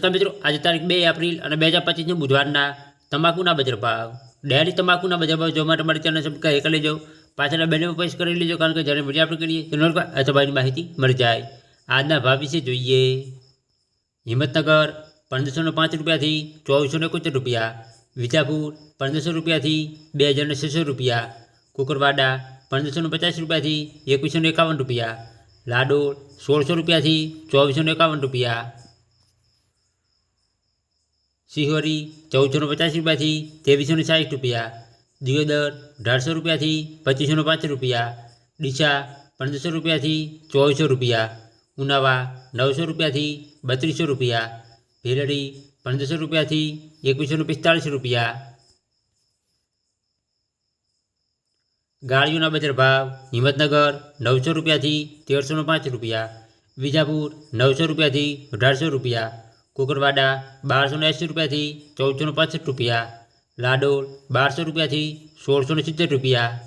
નમસ્કાર મિત્રો, આજે તારીખ બે એપ્રિલ અને બે હજાર પચીસની બુધવારના તમાકુના બજાર ભાવ ડેરી તમાકુના બજાર ભાવ જોવા માટે મારી ચેનલ સબસ્ક્રાઈબ કરી લેજો. પાછળ બેને પ્રેસ કરી લેજો, કારણ કે જ્યારે વીડિયો આપણે કરીએ નોટ અથવાની માહિતી મળી જાય. આજના ભાવ વિશે જોઈએ. હિંમતનગર પંદરસો ને પાંચ રૂપિયાથી ચોવીસો ને એકોતેર રૂપિયા. વિજાપુર પંદરસો રૂપિયાથી બે હજાર ને છસો રૂપિયા. કુકરવાડા પંદરસો પચાસ રૂપિયાથી એકવીસો એકાવન રૂપિયા. લાડોળ સોળસો રૂપિયાથી ચોવીસો એકાવન રૂપિયા. સિહોરી ચૌદસો ને પચાસ રૂપિયાથી ત્રેવીસો ને સાઠ રૂપિયા દિયોદર અઢારસો રૂપિયાથી પચીસો ને પાંચ રૂપિયા ડીસા પંદરસો રૂપિયાથી ચોવીસો રૂપિયા ઉનાવા નવસો રૂપિયાથી બત્રીસો રૂપિયા ભેલડી પંદરસો રૂપિયાથી એકવીસો ને પિસ્તાળીસ રૂપિયા ગાળીઓના બજાર ભાવ હિંમતનગર નવસો રૂપિયાથી તેરસો ને પાંચ રૂપિયા વિજાપુર નવસો રૂપિયાથી અઢારસો રૂપિયા કુકરવાડા બારસો ને એંસી રૂપિયાથી ચૌદસો ને પાસઠ રૂપિયા. લાડોળ બારસો રૂપિયાથી સોળસો ને સિત્તેર રૂપિયા.